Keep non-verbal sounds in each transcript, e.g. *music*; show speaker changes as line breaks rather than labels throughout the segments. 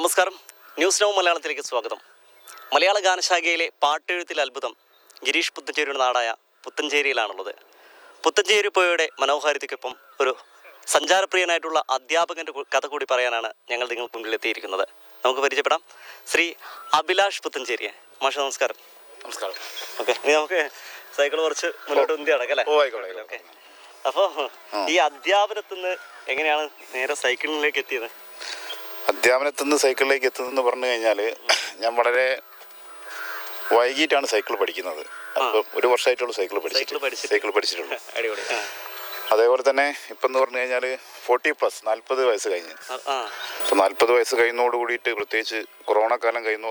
നമസ്കാരം. News no മലയാളത്തിലേക്ക് സ്വാഗതം. മലയാള ഗാനശാഖയിലെ പാട്ടെഴുത്തിൽ അത്ഭുതം ഗിരീഷ് പുത്തഞ്ചേരിയുടെ നാടായ പുത്തഞ്ചേരിയിലാണുള്ളത്. പുത്തഞ്ചേരി പോയയുടെ മനോഹാരിതയ്ക്കൊപ്പം ഒരു സഞ്ചാരപ്രിയനായിട്ടുള്ള അധ്യാപകന്റെ കഥ കൂടി പറയാനാണ് ഞങ്ങൾ നിങ്ങൾക്ക് മുമ്പിൽ എത്തിയിരിക്കുന്നത്. നമുക്ക് പരിചയപ്പെടാം. ശ്രീ അഭിലാഷ് പുത്തഞ്ചേരിയെ. മാഷ നമസ്കാരം.
നമസ്കാരം.
ഓക്കെ ഇനി നമുക്ക് സൈക്കിൾ കുറച്ച് മുന്നോട്ട് ഉന്തി അടക്കല്ലേ ഓക്കെ. അപ്പോൾ ഈ അധ്യാപനത്തിന് നിന്ന് എങ്ങനെയാണ് നേരെ സൈക്കിളിലേക്ക് എത്തിയത്?
അധ്യാപനത്തിൽ നിന്ന് സൈക്കിളിലേക്ക് എത്തുന്നതെന്ന് പറഞ്ഞു കഴിഞ്ഞാൽ ഞാൻ വളരെ വൈകിട്ടാണ് സൈക്കിൾ പഠിക്കുന്നത്. അപ്പം ഒരു വർഷമായിട്ടുള്ള സൈക്കിൾ
സൈക്കിൾ
പഠിച്ചിട്ട്. സൈക്കിൾ പഠിച്ചിട്ടുള്ളൂ. *laughs* അതേപോലെ തന്നെ ഇപ്പം എന്ന് പറഞ്ഞു കഴിഞ്ഞാൽ ഫോർട്ടി പ്ലസ് നാൽപ്പത് വയസ്സ് കഴിഞ്ഞ്. അപ്പം നാൽപ്പത് വയസ്സ് കഴിയുന്നതോട് കൂടിയിട്ട് പ്രത്യേകിച്ച് കൊറോണ കാലം കഴിയുന്ന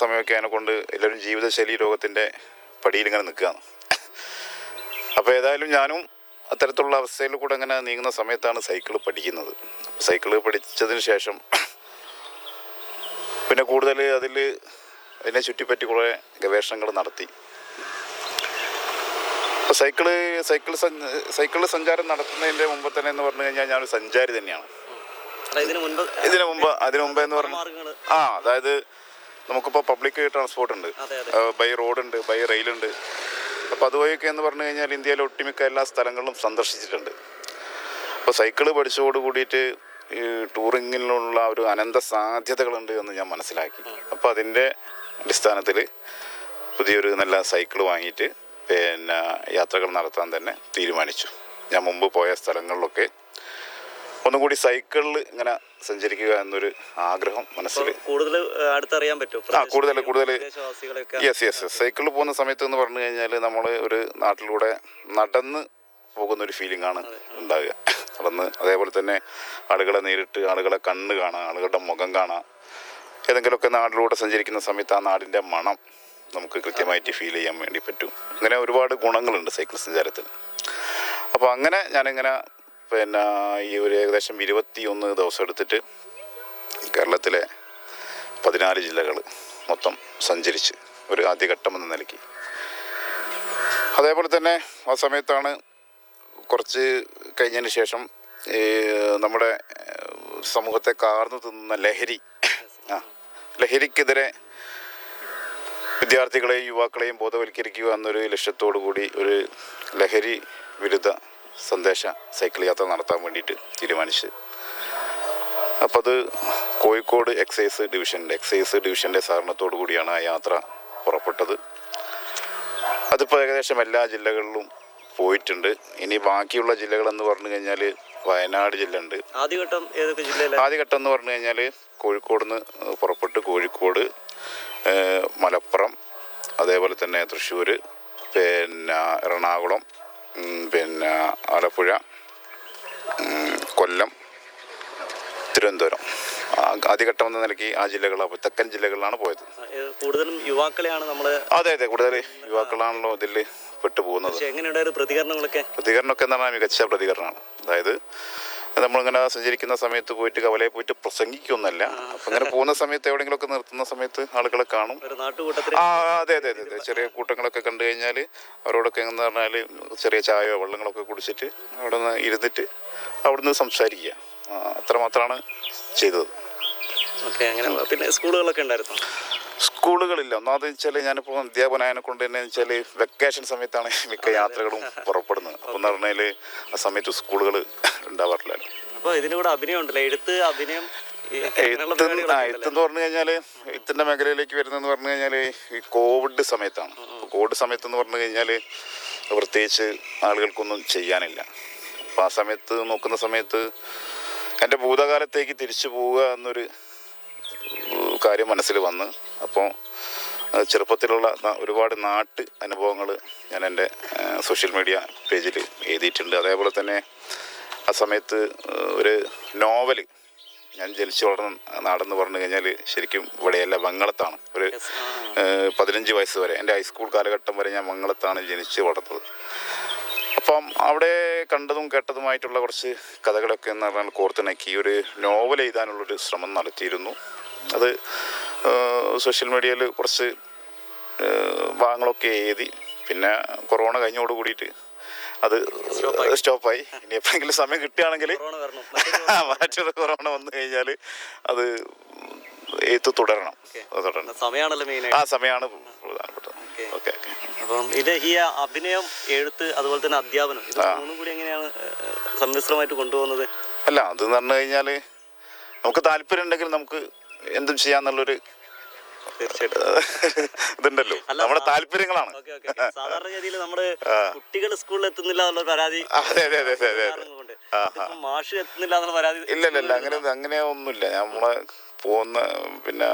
സമയമൊക്കെ അതിനെ കൊണ്ട് എല്ലാവരും ജീവിതശൈലി രോഗത്തിന്റെ പടിയിൽ ഇങ്ങനെ നിൽക്കുകയാണ് അപ്പോൾ ഏതായാലും ഞാനും അത്തരത്തിലുള്ള അവസ്ഥയിൽ കൂടെ അങ്ങനെ നീങ്ങുന്ന സമയത്താണ് സൈക്കിൾ പഠിക്കുന്നത്. സൈക്കിൾ പഠിച്ചതിന് ശേഷം പിന്നെ കൂടുതൽ അതിൽ അതിനെ ചുറ്റിപ്പറ്റി കുറേ ഗവേഷണങ്ങൾ നടത്തി. അപ്പോൾ സൈക്കിൾ സൈക്കിൾ സൈക്കിൾ സഞ്ചാരം നടത്തുന്നതിന്റെ മുമ്പ് തന്നെ എന്ന് പറഞ്ഞു കഴിഞ്ഞാൽ ഞാനൊരു സഞ്ചാരി തന്നെയാണ്.
ഇതിന് മുൻപ്
ഇതിനു മുമ്പ് അതിനു മുമ്പ് എന്ന് പറഞ്ഞു ആ അതായത് നമുക്കിപ്പോൾ പബ്ലിക് ട്രാൻസ്പോർട്ട് ഉണ്ട്.
ബൈ റോഡ് ഉണ്ട്
ബൈ റോഡുണ്ട് ബൈ റെയിലുണ്ട് അപ്പോൾ അതുവഴിയൊക്കെ എന്ന് പറഞ്ഞു കഴിഞ്ഞാൽ ഇന്ത്യയിലെ ഒട്ടുമിക്ക എല്ലാ സ്ഥലങ്ങളിലും സന്ദർശിച്ചിട്ടുണ്ട്. അപ്പോൾ സൈക്കിൾ പഠിച്ചതോട് കൂടിയിട്ട് ഈ ടൂറിങ്ങിനുള്ള ഒരു അനന്ത സാധ്യതകളുണ്ട് എന്ന് ഞാൻ മനസ്സിലാക്കി. അപ്പോൾ അതിന്റെ അടിസ്ഥാനത്തിൽ പുതിയൊരു നല്ല സൈക്കിൾ വാങ്ങിയിട്ട് പിന്നെ യാത്രകൾ നടത്താൻ തന്നെ തീരുമാനിച്ചു. ഞാൻ മുമ്പ് പോയ സ്ഥലങ്ങളിലൊക്കെ ഒന്നും കൂടി സൈക്കിളിൽ ഇങ്ങനെ സഞ്ചരിക്കുക എന്നൊരു ആഗ്രഹം മനസ്സിൽ
കൂടുതൽ അടുത്തറിയാൻ പറ്റും
ആ കൂടുതൽ കൂടുതൽ. യെസ് യെസ് സൈക്കിളിൽ പോകുന്ന സമയത്ത് എന്ന് പറഞ്ഞു കഴിഞ്ഞാൽ നമ്മൾ ഒരു നാട്ടിലൂടെ നടന്ന് പോകുന്ന ഒരു ഫീലിംഗ് ആണ് ഉണ്ടാവുക. നടന്ന് അതേപോലെ തന്നെ ആളുകളെ നേരിട്ട് ആളുകളെ കണ്ണ് കാണാം ആളുകളുടെ മുഖം കാണാം. ഏതെങ്കിലുമൊക്കെ നാട്ടിലൂടെ സഞ്ചരിക്കുന്ന സമയത്ത് ആ നാടിന്റെ മണം നമുക്ക് കൃത്യമായിട്ട് ഫീൽ ചെയ്യാൻ വേണ്ടി പറ്റും. അങ്ങനെ ഒരുപാട് ഗുണങ്ങളുണ്ട് സൈക്കിൾ സഞ്ചാരത്തിന് അപ്പോൾ അങ്ങനെ ഞാനിങ്ങനെ പിന്നെ ഈ ഒരു ഏകദേശം ഇരുപത്തി ഒന്ന് ദിവസം എടുത്തിട്ട് കേരളത്തിലെ പതിനാല് ജില്ലകൾ മൊത്തം സഞ്ചരിച്ച് ഒരു ആദ്യഘട്ടം എന്ന നിലയ്ക്ക്. അതേപോലെ തന്നെ ആ സമയത്താണ് കുറച്ച് കഴിഞ്ഞതിന് ശേഷം നമ്മുടെ സമൂഹത്തെ കാർന്നു തിന്നുന്ന ലഹരി. ആ ലഹരിക്കെതിരെ വിദ്യാർത്ഥികളെയും യുവാക്കളെയും ബോധവൽക്കരിക്കുക എന്നൊരു ലക്ഷ്യത്തോടു കൂടി ഒരു ലഹരി വിരുദ്ധ സന്ദേശ സൈക്കിൾ യാത്ര നടത്താൻ വേണ്ടിയിട്ട് തീരുമാനിച്ച്. അപ്പോൾ അത് കോഴിക്കോട് എക്സൈസ് ഡിവിഷന്റെ എക്സൈസ് ഡിവിഷന്റെ സഹകരണത്തോടു കൂടിയാണ് ആ യാത്ര പുറപ്പെട്ടത്. അതിപ്പോൾ ഏകദേശം എല്ലാ ജില്ലകളിലും പോയിട്ടുണ്ട്. ഇനി ബാക്കിയുള്ള ജില്ലകൾ എന്ന് പറഞ്ഞു കഴിഞ്ഞാൽ വയനാട് ജില്ല ഉണ്ട്
ആദ്യഘട്ടം ഏതൊക്കെ
ആദ്യഘട്ടം എന്ന് പറഞ്ഞു കഴിഞ്ഞാൽ കോഴിക്കോട് നിന്ന് പുറപ്പെട്ട് കോഴിക്കോട് മലപ്പുറം അതേപോലെ തന്നെ തൃശ്ശൂർ പിന്നെ എറണാകുളം പിന്നെ ആലപ്പുഴ കൊല്ലം തിരുവനന്തപുരം. ആദ്യഘട്ടം എന്ന നിലയ്ക്ക് ആ ജില്ലകളാണ് തെക്കൻ ജില്ലകളിലാണ് പോയത്.
കൂടുതലും യുവാക്കളെയാണ് നമ്മൾ
അതെ അതെ കൂടുതൽ യുവാക്കളാണല്ലോ ഇതിൽ പെട്ടുപോകുന്നത്
എങ്ങനെയുണ്ടായിരുന്നു പ്രതികരണങ്ങളൊക്കെ?
പ്രതികരണമൊക്കെ എന്ന് പറഞ്ഞാൽ മികച്ച പ്രതികരണമാണ്. അതായത് നമ്മളിങ്ങനെ സഞ്ചരിക്കുന്ന സമയത്ത് പോയിട്ട് കവലയിൽ പോയിട്ട് പ്രസംഗിക്കൊന്നുമല്ല. അപ്പം ഇങ്ങനെ പോകുന്ന സമയത്ത് എവിടെയെങ്കിലുമൊക്കെ നിർത്തുന്ന സമയത്ത് ആളുകളെ കാണും. ആ അതെ അതെ അതെ ചെറിയ കൂട്ടങ്ങളൊക്കെ കണ്ടു കഴിഞ്ഞാൽ അവരോടൊക്കെ എന്ന് പറഞ്ഞാൽ ചെറിയ ചായയോ വെള്ളങ്ങളൊക്കെ കുടിച്ചിട്ട് അവിടെ നിന്ന് ഇരുന്നിട്ട് അവിടുന്ന് സംസാരിക്കുക. അത്രമാത്രമാണ് ചെയ്തത്.
ഓക്കെ അങ്ങനെ പിന്നെ സ്കൂളുകളൊക്കെ ഉണ്ടായിരുന്നു?
സ്കൂളുകളില്ല. ഒന്നാമത് വെച്ചാൽ ഞാനിപ്പോൾ അധ്യാപനായനെ കൊണ്ട് തന്നെ വെച്ചാൽ വെക്കേഷൻ സമയത്താണ് മിക്ക യാത്രകളും പുറപ്പെടുന്നത്. അപ്പോൾ എന്ന് പറഞ്ഞാൽ ആ സമയത്ത് സ്കൂളുകൾ ഉണ്ടാവാറില്ലല്ലോ
അപ്പോൾ ഇതിന് കൂടെ അഭിനയം ഉണ്ടല്ലോ? എഴുത്ത് അഭിനയം
എഴുത്ത് എഴുത്തെന്ന് പറഞ്ഞു കഴിഞ്ഞാൽ എഴുത്തിന്റെ മേഖലയിലേക്ക് വരുന്നതെന്ന് പറഞ്ഞു കഴിഞ്ഞാൽ ഈ കോവിഡ് സമയത്താണ്. കോവിഡ് സമയത്തെന്ന് പറഞ്ഞു കഴിഞ്ഞാൽ പ്രത്യേകിച്ച് ആളുകൾക്കൊന്നും ചെയ്യാനില്ല. അപ്പോൾ ആ സമയത്ത് നോക്കുന്ന സമയത്ത് എന്റെ ഭൂതകാലത്തേക്ക് തിരിച്ചു പോവുക എന്നൊരു കാര്യം മനസ്സിൽ വന്ന്. അപ്പോൾ ചെറുപ്പത്തിലുള്ള ഒരുപാട് നാട്ട് അനുഭവങ്ങൾ ഞാൻ എന്റെ സോഷ്യൽ മീഡിയ പേജിൽ എഴുതിയിട്ടുണ്ട്. അതേപോലെ തന്നെ ആ സമയത്ത് ഒരു നോവൽ ഞാൻ ജനിച്ചു വളർന്ന നാടെന്ന് പറഞ്ഞു കഴിഞ്ഞാൽ ശരിക്കും ഇവിടെയല്ല മംഗളത്താണ്. ഒരു പതിനഞ്ച് വയസ്സ് വരെ എന്റെ ഹൈസ്കൂൾ കാലഘട്ടം വരെ ഞാൻ മംഗളത്താണ് ജനിച്ച് വളർന്നത്. അപ്പം അവിടെ കണ്ടതും കേട്ടതുമായിട്ടുള്ള കുറച്ച് കഥകളൊക്കെ എന്ന് പറഞ്ഞാൽ കോർത്തിണക്കി ഒരു നോവൽ എഴുതാനുള്ളൊരു ശ്രമം നടത്തിയിരുന്നു. അത് സോഷ്യൽ മീഡിയയിൽ കുറച്ച് ഭാഗങ്ങളൊക്കെ എഴുതി. പിന്നെ കൊറോണ കഴിഞ്ഞോട് കൂടിയിട്ട് അത്. സ്റ്റോപ്പായി. ഇനി എപ്പോഴെങ്കിലും സമയം കിട്ടുകയാണെങ്കിൽ *laughs*
മറ്റൊരു
കൊറോണ വന്നു കഴിഞ്ഞാൽ അത് എഴുത്ത് തുടരണം. തുടരണം. ആ സമയമാണ് പ്രധാനപ്പെട്ടത്.
ഓക്കെ. അപ്പം ഇത് ഈ അഭിനയം എഴുത്ത് അതുപോലെ തന്നെ അധ്യാപനം ഇത് മൂന്നും കൂടി എങ്ങനെയാണ് സമ്മിശ്രമായിട്ട് കൊണ്ടുപോകുന്നത്?
അല്ല അത് പറഞ്ഞു കഴിഞ്ഞാൽ നമുക്ക് താല്പര്യം ഉണ്ടെങ്കിൽ നമുക്ക് എന്തും ചെയ്യാന്നുള്ളൊരു ഇതുണ്ടല്ലോ. നമ്മുടെ താല്പര്യങ്ങളാണ്.
സാധാരണ ഗതിയിൽ നമ്മുടെ കുട്ടികൾ സ്കൂളിൽ എത്തുന്നില്ല എന്നുള്ള പരാതി മാഷ് എത്തുന്നില്ല എന്നുള്ള പരാതി
ഇല്ല ഇല്ല. അങ്ങനെ അങ്ങനെ ഒന്നുമില്ല. നമ്മളെ പോകുന്ന പിന്നെ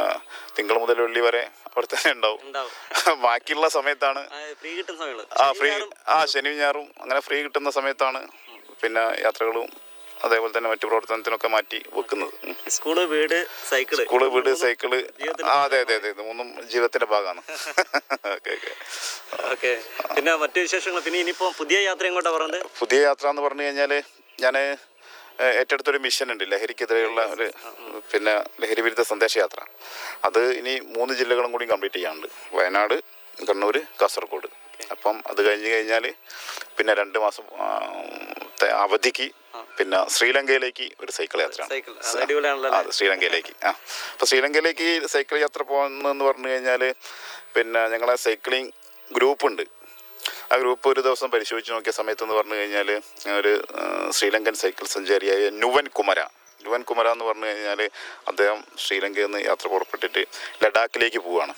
തിങ്കൾ മുതൽ വെള്ളി വരെ അവിടെ തന്നെ ഉണ്ടാവും. *laughs* ബാക്കിയുള്ള സമയത്താണ്. ആ ഫ്രീ ആ ശനി ഞായറും. അങ്ങനെ ഫ്രീ കിട്ടുന്ന സമയത്താണ് പിന്നെ യാത്രകളും അതേപോലെ തന്നെ മറ്റു പ്രവർത്തനത്തിനൊക്കെ മാറ്റി വെക്കുന്നത്.
സ്കൂൾ വീട് സൈക്കിൾ.
സ്കൂൾ വീട്
സൈക്കിൾ.
ആ അതെ അതെ അതെ ഇത് മൂന്നും ജീവിതത്തിന്റെ ഭാഗമാണ്. *laughs* ഓക്കെ
പിന്നെ മറ്റു വിശേഷങ്ങൾ പിന്നെ ഇനിയിപ്പോ പുതിയ യാത്ര എങ്ങോട്ടാ പറഞ്ഞത്?
പുതിയ യാത്ര എന്ന് പറഞ്ഞു കഴിഞ്ഞാൽ ഞാൻ ഏറ്റെടുത്തൊരു മിഷൻ ഉണ്ട് ലഹരിക്കെതിരെയുള്ള ഒരു പിന്നെ ലഹരി വിരുദ്ധ സന്ദേശയാത്ര. അത് ഇനി മൂന്ന് ജില്ലകളും കൂടി കംപ്ലീറ്റ് ചെയ്യാനുണ്ട്. വയനാട് കണ്ണൂർ കാസർഗോഡ്. അപ്പം അത് കഴിഞ്ഞ് കഴിഞ്ഞാൽ പിന്നെ രണ്ട് മാസം അവധിക്ക് പിന്നെ ശ്രീലങ്കയിലേക്ക് ഒരു സൈക്കിൾ യാത്രയാണ്.
അത്
ശ്രീലങ്കയിലേക്ക്. ആ. അപ്പോൾ ശ്രീലങ്കയിലേക്ക് സൈക്കിൾ യാത്ര പോകുന്നതെന്ന് പറഞ്ഞു കഴിഞ്ഞാൽ പിന്നെ ഞങ്ങളെ സൈക്ലിംഗ് ഗ്രൂപ്പുണ്ട്. ആ ഗ്രൂപ്പ് ഒരു ദിവസം പരിശോധിച്ച് നോക്കിയ സമയത്ത് എന്ന് പറഞ്ഞു കഴിഞ്ഞാൽ ഒരു ശ്രീലങ്കൻ സൈക്കിൾ സഞ്ചാരിയായ നുവൻ കുമര. നുവൻ കുമര എന്ന് പറഞ്ഞു കഴിഞ്ഞാൽ അദ്ദേഹം ശ്രീലങ്കയിൽ നിന്ന് യാത്ര പുറപ്പെട്ടിട്ട് ലഡാക്കിലേക്ക് പോവുകയാണ്.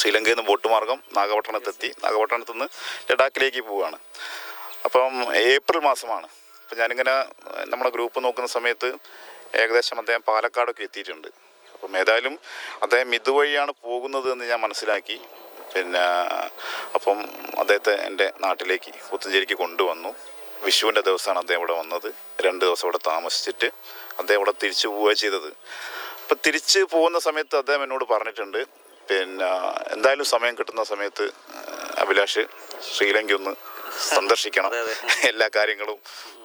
ശ്രീലങ്കയിൽ നിന്ന് ബോട്ട് മാർഗം നാഗപട്ടണത്തെത്തി നാഗപട്ടണത്തു നിന്ന് ലഡാക്കിലേക്ക് പോവുകയാണ്. അപ്പം ഏപ്രിൽ മാസമാണ്. അപ്പം ഞാനിങ്ങനെ നമ്മുടെ ഗ്രൂപ്പ് നോക്കുന്ന സമയത്ത് ഏകദേശം അദ്ദേഹം പാലക്കാടൊക്കെ എത്തിയിട്ടുണ്ട്. അപ്പം ഏതായാലും അദ്ദേഹം ഇതുവഴിയാണ് പോകുന്നത് എന്ന് ഞാൻ മനസ്സിലാക്കി. പിന്നെ അപ്പം അദ്ദേഹത്തെ എന്റെ നാട്ടിലേക്ക് പുത്തഞ്ചേരിക്ക് കൊണ്ടുവന്നു. വിഷുവിന്റെ ദിവസമാണ് അദ്ദേഹം ഇവിടെ വന്നത്. രണ്ട് ദിവസം ഇവിടെ താമസിച്ചിട്ട് അദ്ദേഹം ഇവിടെ തിരിച്ചു പോവുക ചെയ്തത്. അപ്പം തിരിച്ച് പോകുന്ന സമയത്ത് അദ്ദേഹം എന്നോട് പറഞ്ഞിട്ടുണ്ട് പിന്നെ എന്തായാലും സമയം കിട്ടുന്ന സമയത്ത് അഭിലാഷ് ശ്രീലങ്ക ഒന്ന് സന്ദർശിക്കണം. എല്ലാ കാര്യങ്ങളും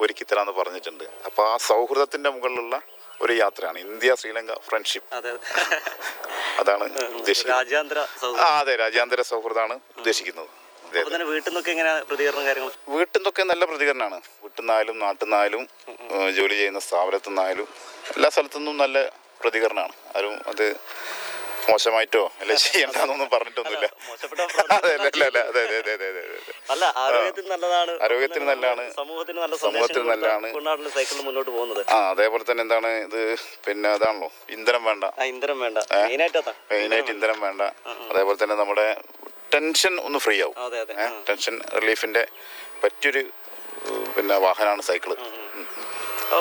ഒരുക്കി തരാമെന്ന് പറഞ്ഞിട്ടുണ്ട്. അപ്പോൾ ആ സൗഹൃദത്തിന്റെ മുകളിലുള്ള ഒരു യാത്രയാണ്. ഇന്ത്യ ശ്രീലങ്ക ഫ്രണ്ട്ഷിപ്പ്
അതെ
അതാണ് ഉദ്ദേശിക്കുന്നത്.
രാജ്യാന്തര
ആ അതെ രാജ്യാന്തര സൗഹൃദമാണ് ഉദ്ദേശിക്കുന്നത്.
വീട്ടിൽ നിന്നൊക്കെ
നല്ല പ്രതികരണമാണ് വീട്ടിൽ നിന്നായാലും നാട്ടിൽ നിന്നായാലും ജോലി ചെയ്യുന്ന സ്ഥാപനത്തിൽ നിന്നായാലും എല്ലാ സ്ഥലത്തു നിന്നും നല്ല പ്രതികരണമാണ് ആരും അത് മോശമായിട്ടോ? അല്ല? ചെയ്യണ്ടെന്നൊന്നും പറഞ്ഞിട്ടൊന്നുമില്ല. അതെ അല്ല
ആരോഗ്യത്തിന് നല്ലതാണ്.
ആരോഗ്യത്തിന് നല്ലതാണ്.
സമൂഹത്തിന് നല്ല
സമൂഹത്തിന് നല്ലതാണ്.
സൈക്കിളിൽ മുന്നോട്ട് പോകുന്നത്.
ആ അതേപോലെ തന്നെ എന്താണ് ഇത്? പിന്നെ അതാണല്ലോ ഇന്ധനം വേണ്ട.
ഇന്ധനം വേണ്ട. മെയിനായിട്ട്
ഇന്ധനം വേണ്ട. അതേപോലെ തന്നെ നമ്മുടെ ടെൻഷൻ ഒന്ന് ഫ്രീ ആവും. ടെൻഷൻ റിലീഫിന്റെ പറ്റിയൊരു പിന്നെ വാഹനമാണ്
സൈക്കിൾ.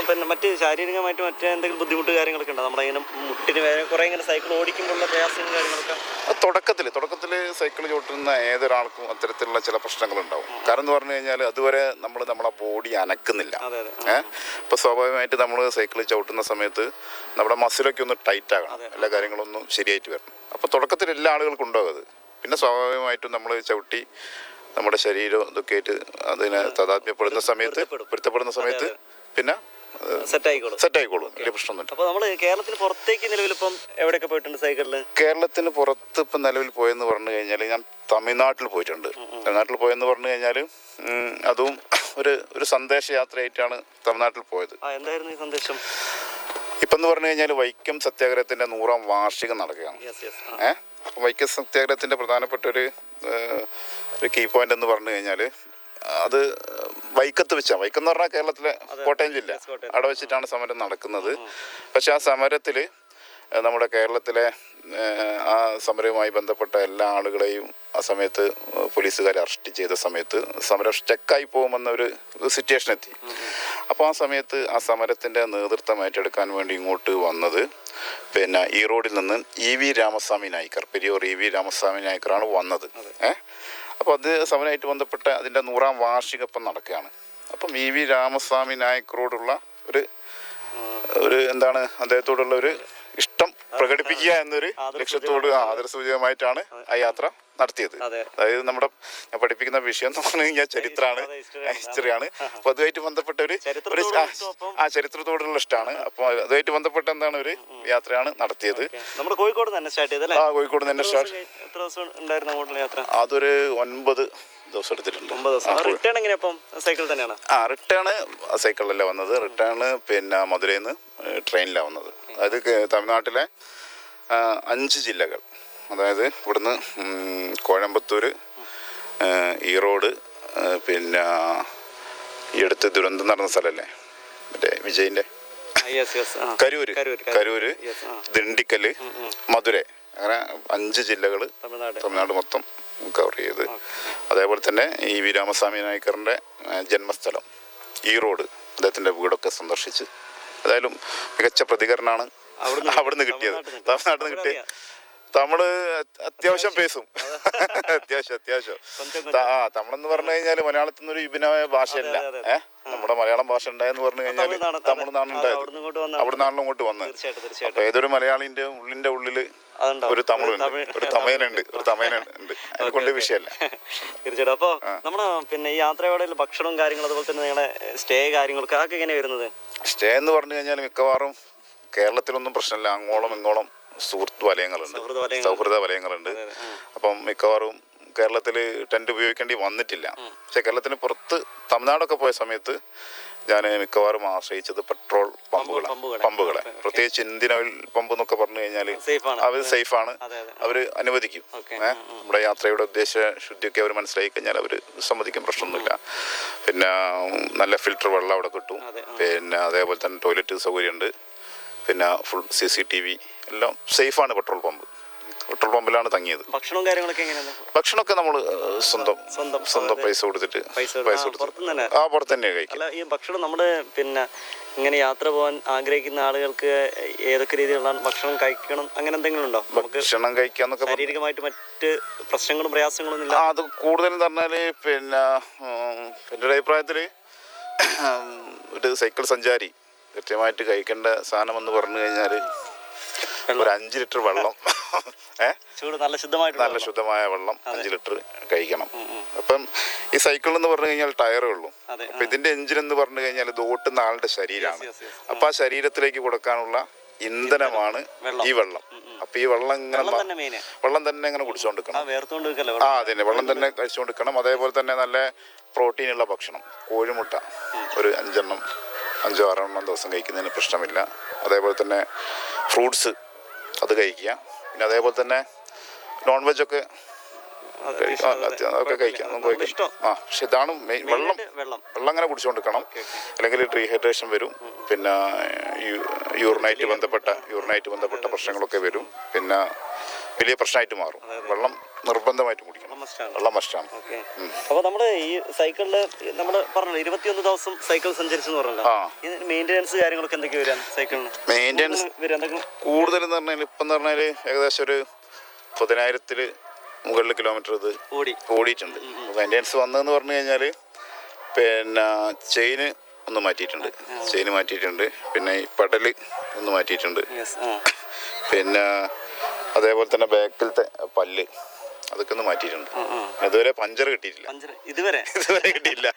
പിന്നെ മറ്റ് ശാരീരികമായിട്ട് മറ്റേ എന്തെങ്കിലും ബുദ്ധിമുട്ട് കാര്യങ്ങളൊക്കെ ഉണ്ടോ? നമ്മുടെ ഇങ്ങനെ മുട്ടിന് വേറെ കുറേ ഇങ്ങനെ സൈക്കിൾ ഓടിക്കുമ്പോഴുള്ള പ്രയാസങ്ങളും കാര്യങ്ങളൊക്കെ?
തുടക്കത്തിൽ തുടക്കത്തിൽ സൈക്കിൾ ചവിട്ടുന്ന ഏതൊരാൾക്കും അത്തരത്തിലുള്ള ചില പ്രശ്നങ്ങളുണ്ടാവും. കാരണം എന്ന് പറഞ്ഞു കഴിഞ്ഞാൽ അതുവരെ നമ്മൾ നമ്മളെ ബോഡി അനക്കുന്നില്ല.
അതെ
ഏഹ് അപ്പോൾ സ്വാഭാവികമായിട്ട് നമ്മൾ സൈക്കിൾ ചവിട്ടുന്ന സമയത്ത് നമ്മുടെ മസിലൊക്കെ ഒന്ന് ടൈറ്റ് ആകണം. എല്ലാ കാര്യങ്ങളും ഒന്നും ശരിയായിട്ട് വരണം. അപ്പോൾ തുടക്കത്തിൽ എല്ലാ ആളുകൾക്കും ഉണ്ടാവും അത്? പിന്നെ സ്വാഭാവികമായിട്ടും നമ്മൾ ചവിട്ടി നമ്മുടെ ശരീരം ഇതൊക്കെ ആയിട്ട് അതിനെ താതാത്മ്യപ്പെടുന്ന സമയത്ത്
പൊരുത്തപ്പെടും.
പൊരുത്തപ്പെടുന്ന സമയത്ത് പിന്നെ
സെറ്റ് ആയിക്കോളും
സെറ്റ് ആയിക്കോളും വലിയ പ്രശ്നമൊന്നുമില്ല.
അപ്പോൾ നമ്മൾ കേരളത്തിന് പുറത്തേക്ക് നിലവിലിപ്പം എവിടെയൊക്കെ പോയിട്ടുണ്ട് സൈക്കിളിൽ
കേരളത്തിന് പുറത്ത് ഇപ്പം നിലവിൽ പോയെന്ന് പറഞ്ഞു കഴിഞ്ഞാൽ ഞാൻ തമിഴ്നാട്ടിൽ പോയിട്ടുണ്ട്. തമിഴ്നാട്ടിൽ പോയെന്ന് പറഞ്ഞു കഴിഞ്ഞാൽ അതും ഒരു ഒരു സന്ദേശ യാത്രയായിട്ടാണ് തമിഴ്നാട്ടിൽ പോയത്.
എന്തായിരുന്നു ഈ സന്ദേശം?
ഇപ്പം എന്ന് പറഞ്ഞു കഴിഞ്ഞാൽ വൈക്കം സത്യാഗ്രഹത്തിന്റെ നൂറാം വാർഷികം നടക്കുകയാണ്. ഏഹ് വൈക്കം സത്യാഗ്രഹത്തിന്റെ പ്രധാനപ്പെട്ട ഒരു ഒരു കീ പോയിന്റ് എന്ന് പറഞ്ഞു കഴിഞ്ഞാൽ അത് വൈക്കത്ത് വെച്ചാണ് വൈക്കം എന്ന് പറഞ്ഞാൽ കേരളത്തിലെ കോട്ടയം ജില്ല. അവിടെ വെച്ചിട്ടാണ് സമരം നടക്കുന്നത്. പക്ഷെ ആ സമരത്തിൽ നമ്മുടെ കേരളത്തിലെ ആ സമരവുമായി ബന്ധപ്പെട്ട എല്ലാ ആളുകളെയും ആ സമയത്ത് പോലീസുകാർ അറസ്റ്റ് ചെയ്ത സമയത്ത് സമരം സ്റ്റക്കായി പോകുമെന്നൊരു സിറ്റുവേഷൻ എത്തി. അപ്പോൾ ആ സമയത്ത് ആ സമരത്തിന്റെ നേതൃത്വം ഏറ്റെടുക്കാൻ വേണ്ടി ഇങ്ങോട്ട് വന്നത് പിന്നെ ഈ റോഡിൽ നിന്ന് E V Ramaswamy Naicker Periyar E V Ramaswamy നായ്ക്കറാണ് വന്നത്. ഏഹ് അപ്പോൾ അത് സമരമായിട്ട് ബന്ധപ്പെട്ട അതിന്റെ നൂറാം വാർഷികം ഇപ്പം നടക്കുകയാണ്. അപ്പം ഇ വി രാമസ്വാമി നായക്കറോടുള്ള ഒരു ഒരു എന്താണ് അദ്ദേഹത്തോടുള്ള ഒരു ഇഷ്ടം പ്രകടിപ്പിക്കുക എന്നൊരു ലക്ഷ്യത്തോട് ആദരസൂചകമായിട്ടാണ് ആ യാത്ര നടത്തിയത്. അതായത് നമ്മുടെ ഞാൻ പഠിപ്പിക്കുന്ന വിഷയം എന്ന് പറഞ്ഞു കഴിഞ്ഞാൽ ചരിത്രമാണ്. ഹിസ്റ്ററിയാണ്. അപ്പൊ അതുമായിട്ട് ബന്ധപ്പെട്ട ഒരു ഒരു ആ, ചരിത്രത്തോടുള്ള ഇഷ്ടമാണ്. അപ്പോൾ അതുമായിട്ട് ബന്ധപ്പെട്ട എന്താണ് ഒരു യാത്രയാണ് നടത്തിയത്.
നമ്മുടെ കോഴിക്കോട് തന്നെ സ്റ്റാർട്ട് ചെയ്തല്ലേ
ആ കോഴിക്കോട് തന്നെ സ്റ്റാർട്ട്
എത്ര ദിവസം ഉണ്ടായിരുന്നു യാത്ര?
അതൊരു ഒൻപത് ദിവസം എടുത്തിട്ടുണ്ട്.
റിട്ടേൺ എങ്ങനെയാ അപ്പം? സൈക്കിൾ തന്നെയാണ്?
ആ റിട്ടേൺ സൈക്കിളിലല്ല വന്നത്. റിട്ടേൺ പിന്നെ മധുരയിൽ നിന്ന് ട്രെയിനിലാണ് വന്നത്. അതായത് തമിഴ്നാട്ടിലെ അഞ്ച് ജില്ലകൾ. അതായത് ഇവിടുന്ന് കോയമ്പത്തൂർ ഈറോഡ് പിന്നെ ഈ അടുത്ത് ദുരന്തം നടന്ന സ്ഥലമല്ലേ മറ്റേ
വിജയിന്റെ? ആ
കരൂര്.
കരൂര്.
ദിണ്ടിക്കൽ മധുര. അങ്ങനെ അഞ്ച് ജില്ലകൾ
തമിഴ്നാട്.
മൊത്തം കവർ ചെയ്ത്. അതേപോലെ തന്നെ ഈ വിരാമസ്വാമി നായ്ക്കറിന്റെ ജന്മസ്ഥലം ഈറോഡ് അദ്ദേഹത്തിന്റെ വീടൊക്കെ സന്ദർശിച്ച്. ഏതായാലും മികച്ച പ്രതികരണമാണ്
അവിടുന്ന്
കിട്ടിയത്.
തമിഴ്നാട്ടിൽ നിന്ന്.
തമിഴ്നാട്ടിൽ നിന്ന് കിട്ടിയ തമിഴ് അത്യാവശ്യം. പേസും. അത്യാവശ്യം അത്യാവശ്യം. ആ തമിഴെന്ന് പറഞ്ഞു കഴിഞ്ഞാൽ മലയാളത്തിൽ നിന്നൊരു വിഭിന്നമായ ഭാഷയല്ല. ഏഹ് നമ്മുടെ മലയാളം ഭാഷ ഉണ്ടായെന്ന് പറഞ്ഞു കഴിഞ്ഞാൽ
തമിഴ് അതെ.
തമിഴ്നാടിന്
അതെ,
ഉണ്ടായത്
അവിടുന്ന് ഇങ്ങോട്ട് വന്ന
അവിടെ നിന്നാണല്ലോ ഇങ്ങോട്ട് വന്നത്. അപ്പൊ ഏതൊരു മലയാളിന്റെ ഉള്ളിന്റെ
ഉള്ളിൽ.
ഒരു തമിഴുണ്ട്
തമിഴ്-
ഒരു തമയനുണ്ട് ഒരു തമയനുണ്ട് അതിനെ കൊണ്ട് വിഷയമല്ല.
തീർച്ചയായിട്ടും. അപ്പൊ നമ്മുടെ പിന്നെ ഈ യാത്രയോടെ ഭക്ഷണവും കാര്യങ്ങളും അതുപോലെ തന്നെ നിങ്ങളുടെ സ്റ്റേ കാര്യങ്ങളൊക്കെ അതൊക്കെ എങ്ങനെയാണ് വരുന്നത്?
സ്റ്റേ എന്ന് പറഞ്ഞു കഴിഞ്ഞാൽ മിക്കവാറും കേരളത്തിലൊന്നും പ്രശ്നമില്ല. അങ്ങോളം ഇങ്ങോളം സുഹൃത്ത് വലയങ്ങളുണ്ട്
സൗഹൃദ
വലയങ്ങളുണ്ട് അപ്പം മിക്കവാറും കേരളത്തിൽ ടെന്റ് ഉപയോഗിക്കേണ്ടി വന്നിട്ടില്ല. പക്ഷെ കേരളത്തിന് പുറത്ത് തമിഴ്നാടൊക്കെ പോയ സമയത്ത് ഞാൻ മിക്കവാറും ആശ്രയിച്ചത് പെട്രോൾ പമ്പുകളാണ്
പമ്പുകളെ.
പ്രത്യേകിച്ച് ഇന്ത്യൻ ഓയിൽ പമ്പ് എന്നൊക്കെ പറഞ്ഞു കഴിഞ്ഞാൽ. അവർ സേഫാണ്. അവർ അനുവദിക്കും. നമ്മുടെ യാത്രയുടെ ഉദ്ദേശ ശുദ്ധിയൊക്കെ അവർ മനസ്സിലാക്കി കഴിഞ്ഞാൽ അവർ സമ്മതിക്കും. പ്രശ്നമൊന്നുമില്ല. പിന്നെ നല്ല ഫിൽറ്റർ വെള്ളം അവിടെ കിട്ടും. പിന്നെ അതേപോലെ തന്നെ ടോയ്ലറ്റ് സൗകര്യമുണ്ട്. പിന്നെ full C C T V എല്ലാം സേഫാണ് പെട്രോൾ പമ്പ്. പെട്രോൾ പമ്പിലാണ് തങ്ങിയത്.
ഭക്ഷണവും കാര്യങ്ങളൊക്കെ എങ്ങനെയാണ്?
ഭക്ഷണമൊക്കെ നമ്മൾ സ്വന്തം
സ്വന്തം,
പൈസ കൊടുത്തിട്ട്
പൈസ കൊടുത്ത്. ആ,
പുറത്ത് തന്നെ കഴിക്കും.
ഈ ഭക്ഷണം നമ്മുടെ പിന്നെ ഇങ്ങനെ യാത്ര പോകാൻ ആഗ്രഹിക്കുന്ന ആളുകൾക്ക് ഏതൊക്കെ രീതിയിലുള്ള ഭക്ഷണം കഴിക്കണം അങ്ങനെ എന്തെങ്കിലും ഉണ്ടോ?
ഭക്ഷണം കഴിക്കാന്നൊക്കെ
ശാരീരികമായിട്ട് മറ്റ് പ്രശ്നങ്ങളും പ്രയാസങ്ങളും ഇല്ല
അത് കൂടുതലും പറഞ്ഞാൽ പിന്നെ എന്റെ ഒരു അഭിപ്രായത്തിൽ ഒരു സൈക്കിൾ സഞ്ചാരി കൃത്യമായിട്ട് കഴിക്കേണ്ട സാധനം എന്ന് പറഞ്ഞു കഴിഞ്ഞാൽ ഒരു അഞ്ച് ലിറ്റർ വെള്ളം.
ചൂട് നല്ല ശുദ്ധമായിട്ട്
നല്ല ശുദ്ധമായ വെള്ളം അഞ്ച് ലിറ്റർ കഴിക്കണം. അപ്പം ഈ സൈക്കിൾ എന്ന് പറഞ്ഞു കഴിഞ്ഞാൽ ടയറേ ഉള്ളൂ. അപ്പൊ ഇതിന്റെ എഞ്ചിൻ എന്ന് പറഞ്ഞു കഴിഞ്ഞാൽ ഇത് ഓട്ടുന്ന ആളുടെ ശരീരമാണ്. അപ്പൊ ആ ശരീരത്തിലേക്ക് കൊടുക്കാനുള്ള ഇന്ധനമാണ് ഈ വെള്ളം. അപ്പൊ ഈ വെള്ളം ഇങ്ങനെ
വെള്ളം തന്നെ
ഇങ്ങനെ കുടിച്ചുകൊണ്ടിരിക്കണം
വേർത്തുകൊണ്ട്
ആ അതെ വെള്ളം തന്നെ കഴിച്ചുകൊണ്ടിരിക്കണം അതേപോലെ തന്നെ നല്ല പ്രോട്ടീൻ ഉള്ള ഭക്ഷണം. കോഴിമുട്ട ഒരു അഞ്ചെണ്ണം. അഞ്ചോ ആറെണ്ണം ദിവസം കഴിക്കുന്നതിന് പ്രശ്നമില്ല. അതേപോലെ തന്നെ ഫ്രൂട്ട്സ് അത് കഴിക്കുക. പിന്നെ അതേപോലെ തന്നെ നോൺ വെജ് ഒക്കെ കഴിക്കാം അതൊക്കെ കഴിക്കാം. നമുക്ക് ആ പക്ഷെ ഇതാണ് മെയിൻ വെള്ളം.
വെള്ളം.
അങ്ങനെ കുടിച്ചുകൊണ്ടിരിക്കണം. അല്ലെങ്കിൽ ഡീഹൈഡ്രേഷൻ വരും. പിന്നെ യൂറിനായിട്ട് ബന്ധപ്പെട്ട യൂറിനായിട്ട് ബന്ധപ്പെട്ട പ്രശ്നങ്ങളൊക്കെ വരും. പിന്നെ വലിയ പ്രശ്നമായിട്ട് മാറും. വെള്ളം നിർബന്ധമായിട്ട് കുടിക്കണം.
ഉള്ള
വെള്ളം മസ്റ്റാണ്
അപ്പോൾ നമ്മുടെ ഈ സൈക്കിളിൽ നമ്മൾ പറഞ്ഞല്ലോ ഇരുപത്തിയൊന്ന് ദിവസം സൈക്കിൾ സഞ്ചരിച്ചു എന്ന് പറഞ്ഞല്ലോ. മെയിന്റെനൻസ് കാര്യങ്ങളൊക്കെ എന്തൊക്കെ വരാൻ സൈക്കിളിന് മെയിന്റെനൻസ്
കൂടുതൽ എന്ന് പറഞ്ഞാൽ ഇപ്പം എന്ന് പറഞ്ഞാൽ ഏകദേശം ഒരു പതിനായിരത്തിൽ മുകളിൽ കിലോമീറ്റർ ഇത്
ഓടി.
ഓടിയിട്ടുണ്ട്. മെയിന്റെനൻസ് വന്നതെന്ന് പറഞ്ഞു കഴിഞ്ഞാൽ പിന്നെ ചെയിന് ഒന്ന് മാറ്റിയിട്ടുണ്ട്. ചെയിന് മാറ്റിയിട്ടുണ്ട്. പിന്നെ ഈ പടൽ ഒന്ന് മാറ്റിയിട്ടുണ്ട്. പിന്നെ അതേപോലെ തന്നെ ബാക്കിലത്തെ പല്ല്. അതൊക്കെ ഒന്ന് മാറ്റിയിട്ടുണ്ട്.
ആ.
പഞ്ചർ കിട്ടിയിട്ടില്ല.
ഇതുവരെ?
ഇതുവരെ കിട്ടിയില്ല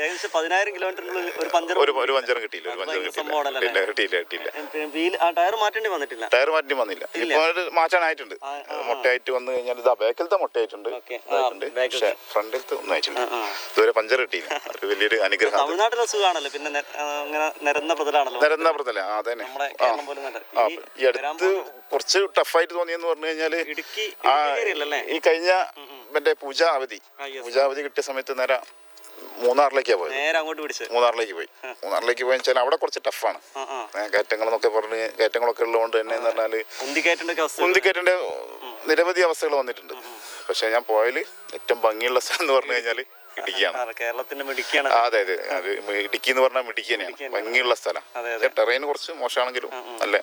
ഏകദേശം പതിനായിരം കിലോമീറ്ററിനുള്ളിൽ ഒരു പഞ്ചർ
ഒരു കിട്ടിയില്ല ഒരു
അത്
കിട്ടിയില്ല. കിട്ടിയില്ല
ടയർ മാറ്റേണ്ടി വന്നിട്ടില്ല?
ടയർ മാറ്റി വന്നില്ല. ഇപ്പൊ അത് മാറ്റാനായിട്ടുണ്ട്. മുട്ടയായിട്ട് വന്നു കഴിഞ്ഞാൽ ഇതാ ബാക്കിലത്തെ മുട്ടയായിട്ടുണ്ട്. പക്ഷെ ഫ്രണ്ടിലത്തെ ഒന്നും ആയിട്ടില്ല.
ആ.
ഇതുവരെ പഞ്ചർ കിട്ടിയില്ല. ഒരു വലിയൊരു അനുഗ്രഹം. അത്.
തമിഴ്നാട്ടിലെ സുഖമാണല്ലോ പിന്നെ നിരന്ന പ്രതലാണല്ലോ. പോലെ നല്ല
ആ,
ഈ
അടുത്ത് കുറച്ച് ടഫായിട്ട് തോന്നിയെന്ന് പറഞ്ഞു കഴിഞ്ഞാൽ
ഇടുക്കി
ഈ കഴിഞ്ഞ മറ്റേ പൂജ അവധി. പൂജ അവധി കിട്ടിയ സമയത്ത് നേരെ മൂന്നാറിലേക്കാ പോയത്.
നേരെ അങ്ങോട്ട് പിടിച്ച്.
മൂന്നാറിലേക്ക് പോയി. മൂന്നാറിലേക്ക് പോയി വെച്ചാൽ അവിടെ കുറച്ച് ടഫാണ്
കയറ്റങ്ങൾ
എന്നൊക്കെ പറഞ്ഞ് കയറ്റങ്ങളൊക്കെ ഉള്ളതുകൊണ്ട് തന്നെ എന്ന്
പറഞ്ഞാൽ
കുന്തിക്കയറ്റിന്റെ നിരവധി അവസ്ഥകൾ വന്നിട്ടുണ്ട്. പക്ഷെ ഞാൻ പോയാൽ ഏറ്റവും ഭംഗിയുള്ള സ്ഥലം എന്ന് പറഞ്ഞു കഴിഞ്ഞാൽ ഇടുക്കിയാണ്.
കേരളത്തിന്റെ മിടുക്കിയാണ്.
അതെ അതെ. അത് ഇടുക്കി എന്ന് പറഞ്ഞാൽ ഇടുക്കി തന്നെയാണ്. ഭംഗിയുള്ള സ്ഥലം. ടെറൈൻ കുറച്ച് മോശമാണെങ്കിലും നല്ല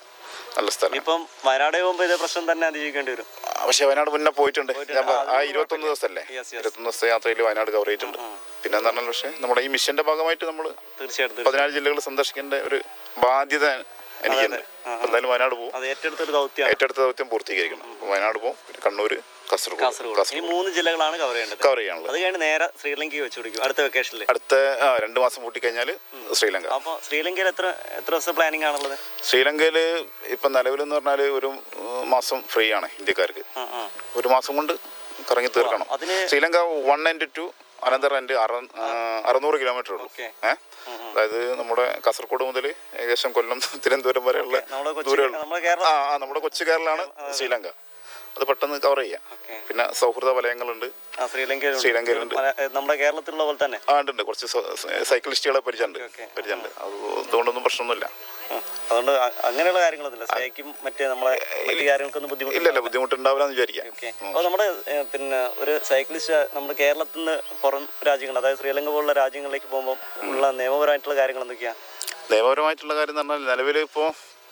നല്ല സ്ഥലം.
ഇപ്പം വയനാട് പോകുമ്പോ ഇതേ പ്രശ്നം തന്നെ അതിജീവിക്കേണ്ടി വരും.
പക്ഷെ വയനാട് മുന്നേ പോയിട്ടുണ്ട്.
ആ,
ഇരുപത്തി ഇരുപത്തൊന്ന് ദിവസമല്ലേ. ഇരുപത്തൊന്ന് ദിവസത്തെ യാത്രയിൽ വയനാട് കവർ ചെയ്തിട്ടുണ്ട്. പിന്നെ എന്ന് പറഞ്ഞാൽ പക്ഷേ നമ്മുടെ ഈ മിഷന്റെ ഭാഗമായിട്ട് നമ്മൾ
തീർച്ചയായിട്ടും.
പതിനാല് ജില്ലകൾ സന്ദർശിക്കേണ്ട ഒരു ബാധ്യത എനിക്കുണ്ട്. എന്തായാലും വയനാട് പോകും. ഏറ്റെടുത്ത ദൗത്യം. പൂർത്തീകരിക്കണം. വയനാട് പോകും. പിന്നെ കണ്ണൂര് കാസർഗോഡ്
ഈ മൂന്ന് ജില്ലകളാണ് കവർ ചെയ്യേണ്ടത്.
കവർ ചെയ്യാനുള്ളത്.
അത് കഴിഞ്ഞ് നേരെ ശ്രീലങ്കയ്ക്ക് വെച്ച് പിടിക്കും അടുത്ത വെക്കേഷനിൽ
അടുത്ത രണ്ട് മാസം കൂട്ടി കഴിഞ്ഞാൽ ശ്രീലങ്ക.
അപ്പോൾ ശ്രീലങ്കയിൽ എത്ര എത്ര ദിവസം പ്ലാനിംഗ് ആണുള്ളത്?
ശ്രീലങ്കയിൽ ഇപ്പം നിലവിലെന്ന് പറഞ്ഞാൽ ഒരു മാസം ഫ്രീ ആണ് ഇന്ത്യക്കാർക്ക് ഒരു മാസം കൊണ്ട് കറങ്ങി തീർക്കണം.
അതിന്
ശ്രീലങ്ക വൺ ആൻഡ് ടു അനന്തർ ആൻഡ് അറുന്നൂറ് കിലോമീറ്റർ ഉള്ളൂ. ഏഹ് അതായത് നമ്മുടെ കാസർഗോഡ് മുതൽ ഏകദേശം കൊല്ലം തിരുവനന്തപുരം വരെയുള്ള
ദൂരമുള്ള.
ആ നമ്മുടെ കൊച്ചു കേരളമാണ് ശ്രീലങ്ക. അത് പെട്ടെന്ന് കവർ ചെയ്യാം. പിന്നെ സൗഹൃദ വലയങ്ങളുണ്ട്.
ശ്രീലങ്കയിലുണ്ട്. നമ്മുടെ കേരളത്തിലുള്ള പോലെ തന്നെ?
ആ ഉണ്ട് കുറച്ച് സൈക്കിളിസ്റ്റുകളെ പരിചയമുണ്ട്. പരിചയമുണ്ട്. അതുകൊണ്ടൊന്നും പ്രശ്നമൊന്നുമില്ല.
അതുകൊണ്ട് അങ്ങനെയുള്ള കാര്യങ്ങളൊന്നുമില്ല. സ്റ്റേക്കും മറ്റേ നമ്മളെ മറ്റു കാര്യങ്ങൾക്കൊന്നും ബുദ്ധിമുട്ട്
ഇല്ലല്ല ബുദ്ധിമുട്ടുണ്ടാവില്ല എന്ന് വിചാരിക്കാം
അപ്പോൾ നമ്മുടെ പിന്നെ ഒരു സൈക്ലിസ്റ്റ് നമ്മുടെ കേരളത്തിൽ നിന്ന് പുറം രാജ്യങ്ങൾ അതായത് ശ്രീലങ്ക പോലുള്ള രാജ്യങ്ങളിലേക്ക് പോകുമ്പോൾ ഉള്ള നിയമപരമായിട്ടുള്ള കാര്യങ്ങൾ എന്തൊക്കെയാണ്
നിയമപരമായിട്ടുള്ള കാര്യം എന്ന് പറഞ്ഞാൽ നിലവിൽ ഇപ്പോൾ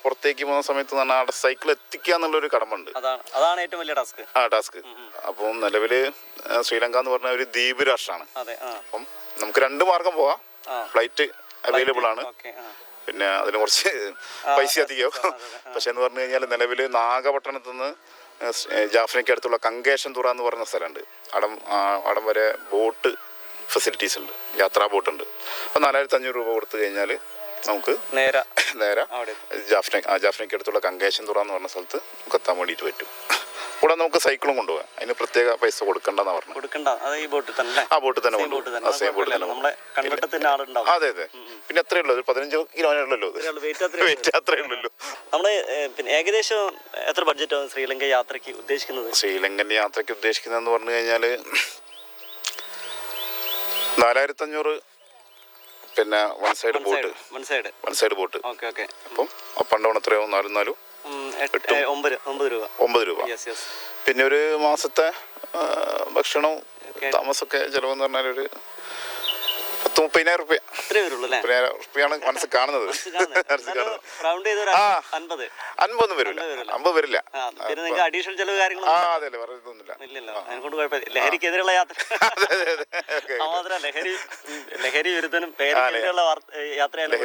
പുറത്തേക്ക് പോകുന്ന സമയത്ത് എന്ന് പറഞ്ഞാൽ അവിടെ സൈക്കിൾ എത്തിക്കുക എന്നുള്ളൊരു കടമുണ്ട്
അതാണ് അതാണ് ഏറ്റവും വലിയ ടാസ്ക്
ആ ടാസ്ക് അപ്പം നിലവിൽ ശ്രീലങ്ക എന്ന് പറഞ്ഞ ഒരു ദ്വീപ് രാഷ്ട്രമാണ്.
അതെ ആ.
അപ്പം നമുക്ക് രണ്ട് മാർഗം പോവാം. ഫ്ലൈറ്റ് അവൈലബിൾ ആണ്.
ഓക്കെ ആ.
പിന്നെ അതിന് കുറച്ച് പൈസ അധികം. പക്ഷെ എന്ന് പറഞ്ഞു കഴിഞ്ഞാൽ നിലവിൽ നാഗപട്ടണത്ത് നിന്ന് ജാഫ്നയ്ക്ക് അടുത്തുള്ള കങ്കേശൻ തുറ എന്ന് പറയുന്ന സ്ഥലമുണ്ട്. അടം അടം വരെ ബോട്ട് ഫെസിലിറ്റീസ് ഉണ്ട്. യാത്രാ ബോട്ട് ഉണ്ട് അപ്പോൾ നാലായിരത്തി അഞ്ഞൂറ് രൂപ കൊടുത്തു കഴിഞ്ഞാൽ നമുക്ക്
നേരെ.
നേരെ.
അവിടെ.
ജാഫ്ന ആ ജാഫ്നയ്ക്ക് അടുത്തുള്ള കങ്കേശൻ തുറ എന്ന് പറഞ്ഞ സ്ഥലത്ത് നമുക്ക് എത്താൻ വേണ്ടിയിട്ട് പറ്റും. കൂടെ നമുക്ക് സൈക്കിളും കൊണ്ടുപോകാം. അതിന് പ്രത്യേക പൈസ കൊടുക്കണ്ടെന്ന് പറഞ്ഞു
കൊടുക്കണ്ട. അത് ഈ ബോട്ടിൽ തന്നെ
ആ ബോട്ടിൽ തന്നെ
സെയിം ബോട്ട്
കൊണ്ടുപോകും
തന്നെ.
ആ സെയിം ബോട്ടിൽ തന്നെ
നമ്മളെ
അതെ അതെ. പിന്നെ അത്രേ ഉള്ളൂ. പതിനഞ്ച് അത്.
വെയിറ്റ്
അത്രേ ഉള്ളൂ.
നമ്മുടെ പിന്നെ ഏകദേശം എത്ര ബഡ്ജറ്റാണ് ശ്രീലങ്ക യാത്രയ്ക്ക് ഉദ്ദേശിക്കുന്നത്?
ശ്രീലങ്കൻ യാത്രയ്ക്ക് ഉദ്ദേശിക്കുന്നതെന്ന് പറഞ്ഞു കഴിഞ്ഞാൽ നാലായിരത്തഞ്ഞൂറ് പിന്നെ one side boat
one side
one side boat
okay okay
അപ്പം അപ്പ് ഡൗൺ എത്രയാവും? നാലും നാലും?
ഒമ്പത് രൂപ.
ഒമ്പത് രൂപ.
യെസ് യെസ്
പിന്നെ ഒരു മാസത്തെ ഭക്ഷണം ഭക്ഷണവും. താമസമൊക്കെ ചിലവെന്ന് പറഞ്ഞാൽ ഒരു മുപ്പതിനായിരം റുപ്യ. മുപ്പതിനായിരം റുപ്യാണ് മനസ്സിൽ കാണുന്നത്. *laughs* അൻപതൊന്നും വരില്ല. അമ്പത് വരില്ല.
അഡീഷണൽ ചെലവ്
ആ അതെ അല്ലേ
ലഹരിക്കെതിരെയുള്ള യാത്ര. മാത്രം ലഹരി വിരുദ്ധനും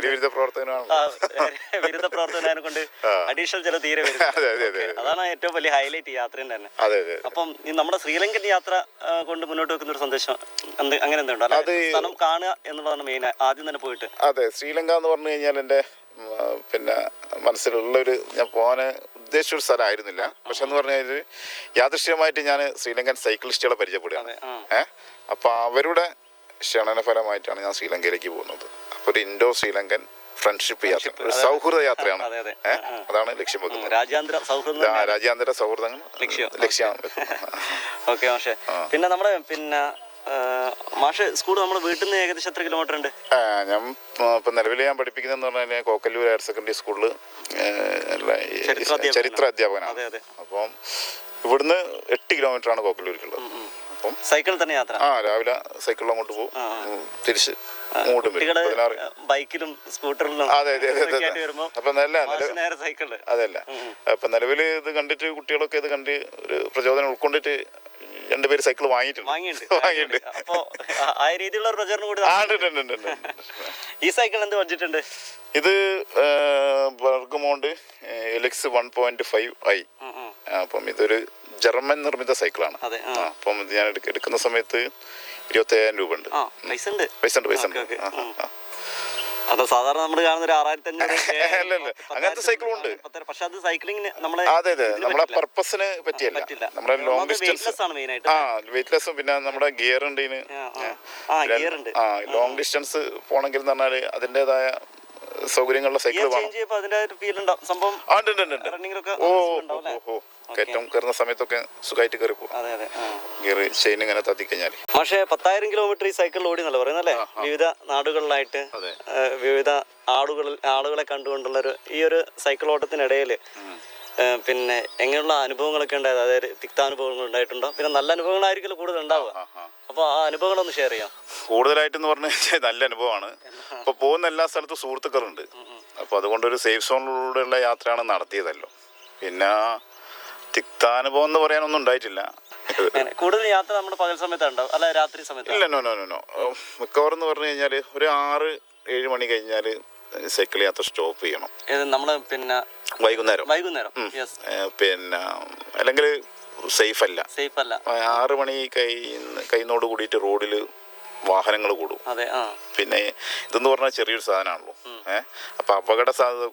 വിരുദ്ധ പ്രവർത്തനമാണ്
വിരുദ്ധ പ്രവർത്തനം കൊണ്ട്. അഡീഷണൽ ചെലവ് തീരെ വരും അതാണ് ഏറ്റവും വലിയ ഹൈലൈറ്റ് യാത്രയുടെ തന്നെ. അപ്പം നമ്മുടെ ശ്രീലങ്കൻ യാത്ര കൊണ്ട് മുന്നോട്ട് വെക്കുന്ന ഒരു സന്ദേശം അങ്ങനെ എന്തുണ്ടോ?
അത്
സ്ഥലം കാണുക പറഞ്ഞ മെയിൻ ആദ്യം തന്നെ പോയിട്ട്.
അതെ ശ്രീലങ്ക എന്ന് പറഞ്ഞു കഴിഞ്ഞാൽ എന്റെ പിന്നെ മനസ്സിലുള്ളൊരു ഞാൻ പോകാൻ ഉദ്ദേശിച്ച ഒരു സ്ഥലമായിരുന്നില്ല. പക്ഷെ എന്ന് പറഞ്ഞു കഴിഞ്ഞാൽ യാദൃശ്യമായിട്ട് ഞാൻ ശ്രീലങ്കൻ സൈക്ലിസ്റ്റുകളെ പരിചയപ്പെടുകയാണ്. ഏഹ് അപ്പോൾ അവരുടെ ക്ഷണനഫലമായിട്ടാണ് ഞാൻ ശ്രീലങ്കയിലേക്ക് പോകുന്നത്. അപ്പോൾ ഒരു ഇൻഡോ ശ്രീലങ്കൻ ഫ്രണ്ട്ഷിപ്പ് യാത്ര ഒരു സൗഹൃദ യാത്രയാണ്. അതാണ് ലക്ഷ്യം വെക്കുന്നത്.
രാജ്യാന്തര സൗഹൃദം
രാജ്യാന്തര സൗഹൃദങ്ങൾ
ലക്ഷ്യം.
ലക്ഷ്യമാണ്
ഓക്കെ. പക്ഷേ പിന്നെ നമ്മുടെ പിന്നെ മാഷ് സ്കൂൾ നമ്മുടെ വീട്ടിൽ നിന്ന് ഏകദേശം എത്ര കിലോമീറ്റർ ഉണ്ട്?
ഞാൻ ഇപ്പം നിലവിൽ ഞാൻ പഠിപ്പിക്കുന്നതെന്ന് പറഞ്ഞു കഴിഞ്ഞാൽ കോക്കല്ലൂർ ഹയർ സെക്കൻഡറി സ്കൂളിൽ
ചരിത്ര അധ്യാപകനാണ്. അതെ അതെ.
അപ്പം ഇവിടുന്ന് എട്ട് കിലോമീറ്റർ ആണ് കോക്കല്ലൂരിക്കുള്ളത് അപ്പം
സൈക്കിളിൽ തന്നെ യാത്ര?
ആ രാവിലെ സൈക്കിളിൽ അങ്ങോട്ട് പോകും. തിരിച്ച് അങ്ങോട്ടും
ബൈക്കിലും സ്കൂട്ടറിലും
അതെ അതെ അതെ അപ്പം നല്ല അതല്ല. അപ്പം നിലവിൽ ഇത് കണ്ടിട്ട് കുട്ടികളൊക്കെ ഇത് കണ്ട് ഒരു പ്രചോദനം ഉൾക്കൊണ്ടിട്ട് രണ്ടുപേര് സൈക്കിൾ വാങ്ങിയിട്ടുണ്ട്. *laughs*
വാങ്ങിയിട്ടുണ്ട്. അപ്പോ ആ- രീതിയിലുള്ള പ്രചരണം കൂടി. ഈ സൈക്കിൾ എന്ത് ബഡ്ജറ്റ് ഉണ്ട്?
ഇത് Bergamont Elex one point five i. അപ്പം ഇതൊരു ജർമ്മൻ നിർമ്മിത സൈക്കിളാണ്. അപ്പം ഇത് ഞാൻ എടുക്കുന്ന സമയത്ത് ഇരുപത്തി അയ്യായിരം രൂപ ഉണ്ട്.
പൈസ ഉണ്ട്?
പൈസ ഉണ്ട് പൈസ ഉണ്ട്.
അതോ സാധാരണ നമ്മൾ കാണുന്ന ഒരു ആറായിരത്തി അഞ്ഞൂറ്. *laughs*
അങ്ങനത്തെ സൈക്കിളും ഉണ്ട്.
പക്ഷെ അത് സൈക്ലിംഗിന് നമ്മളെ
അതെ അതെ. നമ്മളെ. പർപ്പസിന് പറ്റിയല്ല. നമ്മുടെ ലോങ് ഡിസ്റ്റൻസ്
ആണ് മെയിൻ ആയിട്ട്.
ആ വെയിറ്റ്ലെസ്സും പിന്നെ നമ്മുടെ ഗിയർ ഉണ്ട്
ഗിയർ ഉണ്ട്.
ആ ലോങ് ഡിസ്റ്റൻസ് പോണെങ്കിൽ എന്ന് പറഞ്ഞാൽ അതിന്റെതായ സൗകര്യങ്ങളുള്ള സൈക്കിൾ വേണം.
സംഭവം
ഓ ഓ ഓ. കയറ്റം കയറുന്ന സമയത്തൊക്കെ സുഖമായിട്ട് കയറി പോകും
അതെ അതെ. ആ.
ഗിയർ ചെയിൻ ഇങ്ങനെ തത്തി കഴിഞ്ഞാൽ
പക്ഷേ പത്തായിരം കിലോമീറ്റർ ഈ സൈക്കിളിൽ ഓടി എന്നല്ലേ പറയുന്നല്ലേ വിവിധ നാടുകളിലായിട്ട്
അതെ.
വിവിധ ആളുകളിൽ ആളുകളെ കണ്ടുകൊണ്ടുള്ള ഒരു ഈ ഒരു സൈക്കിൾ ഓട്ടത്തിനിടയിൽ പിന്നെ എങ്ങനെയുള്ള അനുഭവങ്ങളൊക്കെ ഉണ്ടായത്? അതായത് തിക്താനുഭവങ്ങൾ ഉണ്ടായിട്ടുണ്ടോ? പിന്നെ നല്ല അനുഭവങ്ങളായിരിക്കും കൂടുതൽ ഉണ്ടാവുക. അപ്പോൾ ആ. അനുഭവങ്ങളൊന്ന് ഷെയർ ചെയ്യാം.
കൂടുതലായിട്ടെന്ന് പറഞ്ഞു കഴിഞ്ഞാൽ നല്ല അനുഭവമാണ്. ഇപ്പൊ പോകുന്ന എല്ലാ സ്ഥലത്തും സുഹൃത്തുക്കളുണ്ട്. അപ്പോൾ അതുകൊണ്ടൊരു സേഫ് സോണിലൂടെയുള്ള യാത്രയാണ് നടത്തിയതല്ലോ. പിന്നെ തിക്താനുഭവം എന്ന് പറയാനൊന്നും ഉണ്ടായിട്ടില്ല.
കൂടുതൽ യാത്ര നമ്മുടെ പകൽ സമയത്താണ് അല്ല രാത്രി സമയത്ത്.
ഇല്ല നോ നോ നോ നോ മിക്കവാറും എന്ന് പറഞ്ഞു കഴിഞ്ഞാൽ ഒരു ആറ് ഏഴ് മണി കഴിഞ്ഞാൽ സൈക്കിൾ യാത്ര സ്റ്റോപ്പ് ചെയ്യണം.
ഇത് നമ്മൾ പിന്നെ
വൈകുന്നേരം.
വൈകുന്നേരം.
പിന്നെ അല്ലെങ്കിൽ സേഫ് അല്ല
സേഫ് അല്ല
ആറ് മണി കൈ കൈനോട് കൂടിയിട്ട് റോഡിൽ വാഹനങ്ങൾ കൂടും. പിന്നെ ഇതെന്ന് പറഞ്ഞാൽ ചെറിയൊരു സാധനമാണല്ലോ ഏഹ് അപ്പൊ അപകട സാധ്യത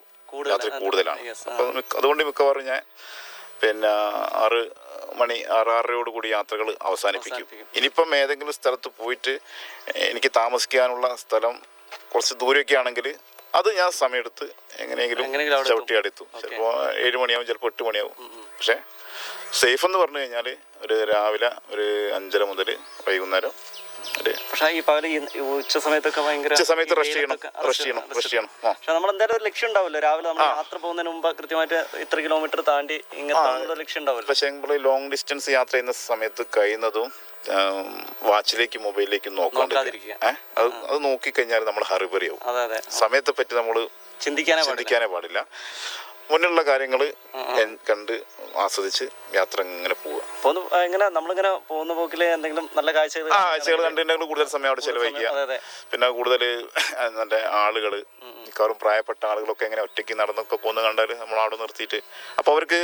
കൂടുതലാണ്. അപ്പൊ അതുകൊണ്ട് മിക്കവാറും ഞാൻ പിന്നെ ആറ് മണി ആറാറരയോട് കൂടി യാത്രകൾ അവസാനിപ്പിക്കും. ഇനിയിപ്പം ഏതെങ്കിലും സ്ഥലത്ത് പോയിട്ട് എനിക്ക് താമസിക്കാനുള്ള സ്ഥലം കുറച്ച് ദൂരമൊക്കെ ആണെങ്കിൽ അത് ഞാൻ സമയമെടുത്ത് എങ്ങനെയെങ്കിലും
എങ്ങനെയെങ്കിലും അവിടെ എത്തും.
ചവിട്ടി അടുത്തു ചിലപ്പോൾ ഏഴ് മണിയാവും ചിലപ്പോൾ എട്ട് മണിയാവും. പക്ഷേ സേഫ് എന്ന് പറഞ്ഞു കഴിഞ്ഞാൽ ഒരു രാവിലെ ഒരു അഞ്ചര മുതൽ വൈകുന്നേരം
പക്ഷെ ഈ പകൽ ഉച്ച സമയത്തൊക്കെ ഭയങ്കര
ഉച്ച സമയത്ത് റഷ് ചെയ്യണം. റഷ് ചെയ്യണം. റഷ് ചെയ്യണം.
പക്ഷെ നമ്മൾ എന്തായാലും ഒരു ലക്ഷ്യം ഉണ്ടാവില്ല രാവിലെ നമ്മൾ യാത്ര പോകുന്നതിന് മുമ്പ് കൃത്യമായിട്ട് ഇത്ര കിലോമീറ്റർ താണ്ടി ഇങ്ങനത്തെ ലക്ഷ്യം ഉണ്ടാവില്ല
പക്ഷേ നമ്മൾ ലോങ് ഡിസ്റ്റൻസ് യാത്ര ചെയ്യുന്ന സമയത്ത് കഴിയുന്നതും വാച്ചിലേക്ക് മൊബൈലിലേക്ക് നോക്കാണ്ടിരിക്കുക അത് അത് നോക്കിക്കഴിഞ്ഞാൽ നമ്മൾ ഹറിബറിയാവും സമയത്തെ പറ്റി നമ്മൾ
ചിന്തിക്കാനേ
ചിന്തിക്കാനേ പാടില്ല. മുന്നിലുള്ള കാര്യങ്ങൾ കണ്ട് ആസ്വദിച്ച് യാത്ര ഇങ്ങനെ പോവുക
ഇങ്ങനെ നമ്മളിങ്ങനെ പോകുന്ന പോക്കിൽ എന്തെങ്കിലും നല്ല കാഴ്ചകൾ
ആ ആഴ്ചകൾ കണ്ടിട്ടുണ്ടെങ്കിൽ കൂടുതൽ സമയം അവിടെ ചെലവഴിക്കുക. പിന്നെ കൂടുതൽ നല്ല ആളുകൾ മിക്കവാറും പ്രായപ്പെട്ട ആളുകളൊക്കെ ഇങ്ങനെ ഒറ്റയ്ക്ക് നടന്നൊക്കെ പോകുന്ന കണ്ടാൽ നമ്മൾ അവിടെ നിർത്തിയിട്ട്. അപ്പോൾ അവർക്ക്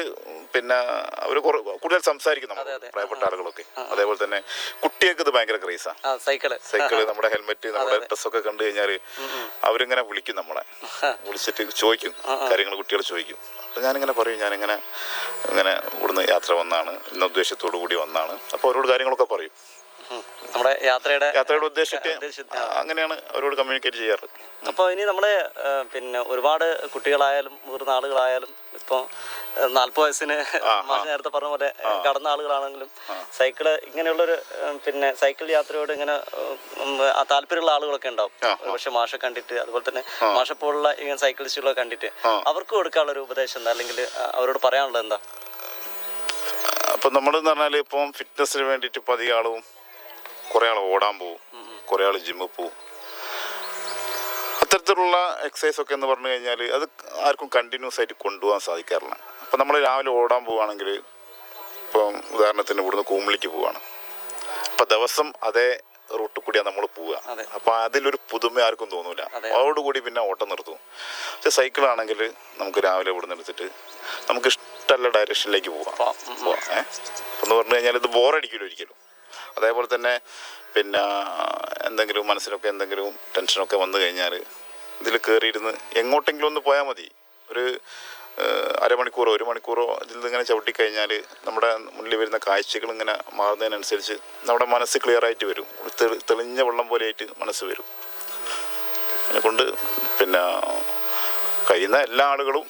പിന്നെ അവർ കൂടുതൽ സംസാരിക്കും നമ്മൾ. പ്രായപ്പെട്ട ആളുകളൊക്കെ. അതേപോലെ തന്നെ കുട്ടികൾക്ക് ഇത് ഭയങ്കര ക്രേസാണ്
സൈക്കിൾ.
സൈക്കിൾ നമ്മുടെ ഹെൽമെറ്റ് നമ്മുടെ ഡ്രസ്സൊക്കെ കണ്ടു കഴിഞ്ഞാൽ അവരിങ്ങനെ വിളിക്കും നമ്മളെ. വിളിച്ചിട്ട് ചോദിക്കും കാര്യങ്ങൾ കുട്ടികൾ ചോദിക്കും. അപ്പം ഞാനിങ്ങനെ പറയും ഞാനിങ്ങനെ ഇങ്ങനെ ഇവിടുന്ന് യാത്ര വന്നാണ് ഇന്ന ഉദ്ദേശത്തോടു കൂടി വന്നാണ് അപ്പോൾ അവരോട് കാര്യങ്ങളൊക്കെ പറയും.
നമ്മുടെ യാത്രയുടെ
യാത്രയുടെ ഉദ്ദേശിച്ച് അങ്ങനെയാണ് അവരോട് കമ്മ്യൂണിക്കേറ്റ് ചെയ്യാറ്.
അപ്പോൾ ഇനി നമ്മുടെ പിന്നെ ഒരുപാട് കുട്ടികളായാലും മുതിർന്ന ആളുകളായാലും ഇപ്പോൾ നാൽപ്പത് വയസ്സിന് നേരത്തെ പറഞ്ഞ പോലെ കടന്ന ആളുകളാണെങ്കിലും സൈക്കിൾ ഇങ്ങനെയുള്ളൊരു പിന്നെ സൈക്കിൾ യാത്രയോട് ഇങ്ങനെ താല്പര്യമുള്ള ആളുകളൊക്കെ ഉണ്ടാവും. പക്ഷെ മാഷ കണ്ടിട്ട് അതുപോലെ തന്നെ മാഷ പോലുള്ള ഇങ്ങനെ സൈക്കിളിസ്റ്റുകളൊക്കെ കണ്ടിട്ട് അവർക്ക് കൊടുക്കാനുള്ള ഒരു ഉപദേശം എന്താ? അല്ലെങ്കിൽ അവരോട് പറയാനുള്ളത് എന്താ?
അപ്പം നമ്മളെന്ന് പറഞ്ഞാൽ ഇപ്പം ഫിറ്റ്നസ്സിന് വേണ്ടിയിട്ട് ഇപ്പം അധികം ആളും കുറേ ആൾ ഓടാൻ പോവും. കുറേ ആൾ ജിമ്മിൽ പോവും. അത്തരത്തിലുള്ള എക്സസൈസ് ഒക്കെ എന്ന് പറഞ്ഞു കഴിഞ്ഞാൽ അത് ആർക്കും കണ്ടിന്യൂസ് ആയിട്ട് കൊണ്ടുപോകാൻ സാധിക്കാറില്ല. അപ്പം നമ്മൾ രാവിലെ ഓടാൻ പോവുകയാണെങ്കിൽ ഇപ്പം ഉദാഹരണത്തിന് ഇവിടുന്ന് കൂമ്പിളിക്ക് പോവുകയാണ്. അപ്പം ദിവസം അതേ റൂട്ടിൽ കൂടിയാണ് നമ്മൾ പോവുക. അപ്പം അതിലൊരു പുതുമ ആർക്കും തോന്നൂല.
അതെ.
അതോടുകൂടി പിന്നെ ഓട്ടം നിർത്തും. പക്ഷെ സൈക്കിളാണെങ്കിൽ നമുക്ക് രാവിലെ ഇവിടെ നിന്ന് എടുത്തിട്ട് നമുക്ക് ഇഷ്ടമുള്ള ഡയറക്ഷനിലേക്ക് പോവാം. എന്ന് പറഞ്ഞു കഴിഞ്ഞാൽ ഇത് ബോറടിക്കില്ല ഒരിക്കലും. അതേപോലെ തന്നെ പിന്നെ എന്തെങ്കിലും മനസ്സിലൊക്കെ എന്തെങ്കിലും ടെൻഷനൊക്കെ വന്നു കഴിഞ്ഞാൽ ഇതിൽ കയറിയിരുന്ന് എങ്ങോട്ടെങ്കിലും ഒന്ന് പോയാൽ മതി. ഒരു അരമണിക്കൂറോ ഒരു മണിക്കൂറോ ഇതിൽ ഇങ്ങനെ ചവിട്ടിക്കഴിഞ്ഞാൽ നമ്മുടെ മുന്നിൽ വരുന്ന കാഴ്ചകൾ ഇങ്ങനെ മാറുന്നതിനനുസരിച്ച് നമ്മുടെ മനസ്സ് ക്ലിയർ ആയിട്ട് വരും. തെളിഞ്ഞ വെള്ളം പോലെയായിട്ട് മനസ്സ് വരും. അതിനെക്കൊണ്ട് പിന്നെ കഴിയുന്ന എല്ലാ ആളുകളും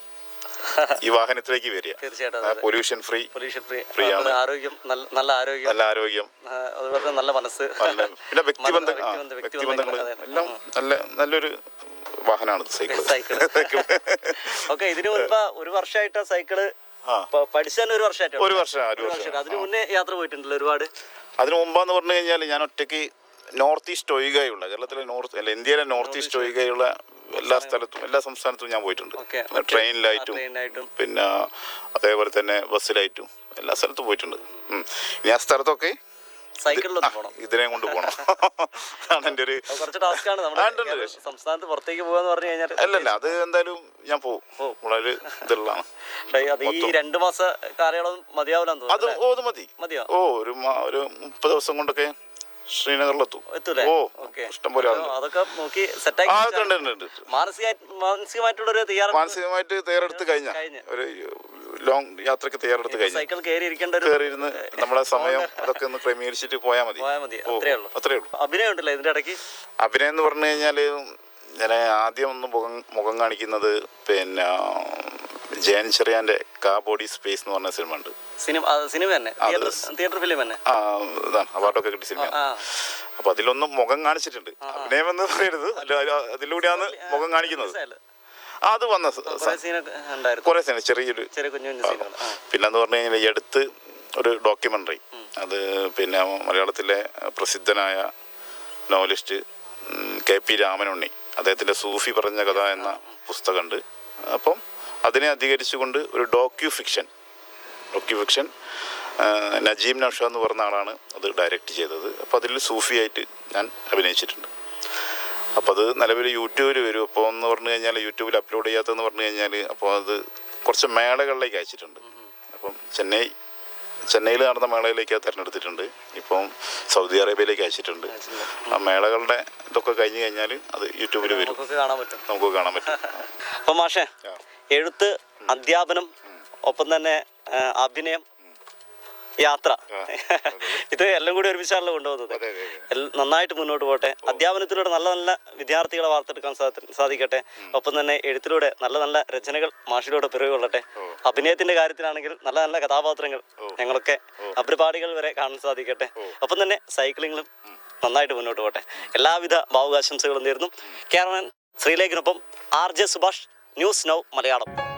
ഈ വാഹനത്തിലേക്ക് വരിക.
തീർച്ചയായിട്ടും
pollution free
pollution free
Free. ആണ്.
ആരോഗ്യം നല്ല ആരോഗ്യം.
നല്ല ആരോഗ്യം.
അതുപോലെ നല്ല മനസ്സ്. *laughs*
പിന്നെ വ്യക്തിബന്ധ വ്യക്തിബന്ധങ്ങൾ. എല്ലാം നല്ല നല്ലൊരു വാഹനമാണ് സൈക്കിൾ
സൈക്കിൾ ഓക്കെ ഇതിന് മുൻപ് ഒരു വർഷമായിട്ട് സൈക്കിൾ പഠിച്ചാൽ ഒരു വർഷമായിട്ട്?
ഒരു വർഷം ഒരു വർഷം.
അതിനു അതിന് മുന്നേ യാത്ര പോയിട്ടുണ്ടല്ലോ ഒരുപാട്?
അതിനു മുമ്പാന്ന് പറഞ്ഞു കഴിഞ്ഞാൽ ഞാൻ ഒറ്റയ്ക്ക് നോർത്ത് ഈസ്റ്റ് ഒഴികെയുള്ള കേരളത്തിലെ നോർത്ത് അല്ല ഇന്ത്യയിലെ നോർത്ത് ഈസ്റ്റ്. ഒഴികെയുള്ള എല്ലാ സ്ഥലത്തും എല്ലാ സംസ്ഥാനത്തും ഞാൻ പോയിട്ടുണ്ട്. ട്രെയിനിലായിട്ടും പിന്നെ അതേപോലെ തന്നെ ബസ്സിലായിട്ടും എല്ലാ സ്ഥലത്തും പോയിട്ടുണ്ട്. ഞാൻ ഇനി ആ സ്ഥലത്തൊക്കെ ഇതിനെ കൊണ്ട് പോകണം *laughs* അതാണ് എന്റെ ഒരു
സംസ്ഥാനത്ത് പുറത്തേക്ക് പോകാന്ന് പറഞ്ഞു കഴിഞ്ഞാൽ
അല്ലല്ല അത് എന്തായാലും ഞാൻ പോകും. വളരെ ഇതുള്ളതാണ്.
അത് ഈ രണ്ടു മാസ കാലയളവ് മതിയാവില്ല
അത് ഓ അത് മതി. ഓ ഒരു ഒരു മുപ്പത് ദിവസം കൊണ്ടൊക്കെ ശ്രീനഗറിലെത്തും. ഓ ഇഷ്ടംപോലെ
അതൊക്കെ നോക്കി സെറ്റാക്കി മാനസികമായിട്ടുള്ള ഒരു
മാനസികമായിട്ട് തയ്യാറെടുത്ത് കഴിഞ്ഞ. ഒരു ലോങ് യാത്രയ്ക്ക് തയ്യാറെടുത്ത് കഴിഞ്ഞു.
സൈക്കിൾ
കയറിയിരുന്ന് നമ്മുടെ സമയം *laughs* അതൊക്കെ ഒന്ന് ക്രമീകരിച്ചിട്ട് പോയാൽ മതി.
അത്രേ ഉള്ളൂ.
അത്രേ ഉള്ളൂ.
അഭിനയം ഉണ്ടല്ലോ ഇതിന്റെ ഇടയ്ക്ക്?
അഭിനയം എന്ന് പറഞ്ഞു കഴിഞ്ഞാൽ ഞാൻ ആദ്യം ഒന്ന് മുഖം മുഖം കാണിക്കുന്നത് പിന്നെ ജയൻ ചെറിയാന്റെ കാ ബോഡി സ്പേസ് എന്ന് പറഞ്ഞ സിനിമ ഉണ്ട്
സിനിമ സിനിമ തന്നെ തിയേറ്റർ ഫിലിം തന്നെ?
ആ അവാർഡൊക്കെ കിട്ടിയ സിനിമ അപ്പൊ അതിലൊന്നും മുഖം കാണിച്ചിട്ടുണ്ട്. അഭിനയം എന്ന് പറയരുത്. അതിലൂടെയാണ് മുഖം കാണിക്കുന്നത്. അത് വന്ന
കുറെ
സിനിമ ചെറിയൊരു
കുഞ്ഞു
പിന്നെന്ന് പറഞ്ഞു കഴിഞ്ഞാൽ ഈ അടുത്ത് ഒരു ഡോക്യുമെന്ററി. അത് പിന്നെ മലയാളത്തിലെ പ്രസിദ്ധനായ നോവലിസ്റ്റ് കെ പി രാമനുണ്ണി. അദ്ദേഹത്തിന്റെ സൂഫി പറഞ്ഞ കഥ എന്ന പുസ്തകമുണ്ട്. അപ്പം അതിനെ അധികരിച്ചുകൊണ്ട് ഒരു docu fiction docu fiction Najeem Nasha എന്ന് പറഞ്ഞ ആളാണ് അത് ഡയറക്റ്റ് ചെയ്തത്. അപ്പോൾ അതിൽ സൂഫിയായിട്ട് ഞാൻ അഭിനയിച്ചിട്ടുണ്ട്. അപ്പോൾ അത് നിലവിൽ യൂട്യൂബിൽ വരും. അപ്പോൾ എന്ന് പറഞ്ഞു കഴിഞ്ഞാൽ യൂട്യൂബിൽ അപ്ലോഡ് ചെയ്യാത്തതെന്ന് പറഞ്ഞു കഴിഞ്ഞാൽ അപ്പോൾ അത് കുറച്ച് മേളകളിലേക്ക് അയച്ചിട്ടുണ്ട്. അപ്പം ചെന്നൈ ചെന്നൈയിൽ നടന്ന മേളയിലേക്ക് തിരഞ്ഞെടുത്തിട്ടുണ്ട്. ഇപ്പം സൗദി അറേബ്യയിലേക്ക് അയച്ചിട്ടുണ്ട്. ആ മേളകളുടെ ഇതൊക്കെ കഴിഞ്ഞ് കഴിഞ്ഞാൽ അത് യൂട്യൂബിൽ വരും.
നമുക്കൊക്കെ കാണാൻ പറ്റും.
നമുക്ക് കാണാൻ പറ്റും.
അപ്പം മാഷേ. എഴുത്ത് അധ്യാപനം ഒപ്പം തന്നെ അഭിനയം യാത്ര. ഇത് എല്ലാം കൂടി ഒരുമിച്ചാണല്ലോ കൊണ്ടുപോകുന്നത്. നന്നായിട്ട് മുന്നോട്ട് പോട്ടെ. അധ്യാപനത്തിലൂടെ നല്ല നല്ല വിദ്യാർത്ഥികളെ വാർത്തെടുക്കാൻ സാധിക്കട്ടെ. ഒപ്പം തന്നെ എഴുത്തിലൂടെ നല്ല നല്ല രചനകൾ മാഷിലൂടെ പിറകൊള്ളട്ടെ അഭിനയത്തിന്റെ കാര്യത്തിലാണെങ്കിൽ നല്ല നല്ല കഥാപാത്രങ്ങൾ ഞങ്ങളൊക്കെ അപരിപാടികൾ വരെ കാണാൻ സാധിക്കട്ടെ. ഒപ്പം തന്നെ സൈക്ലിങ്ങിലും നന്നായിട്ട് മുന്നോട്ട് പോട്ടെ. എല്ലാവിധ ഭാവുകാശംസകളും നേരുന്നു. കേരളൻ ശ്രീലേഖനൊപ്പം R J Subhash News Now Malayalam.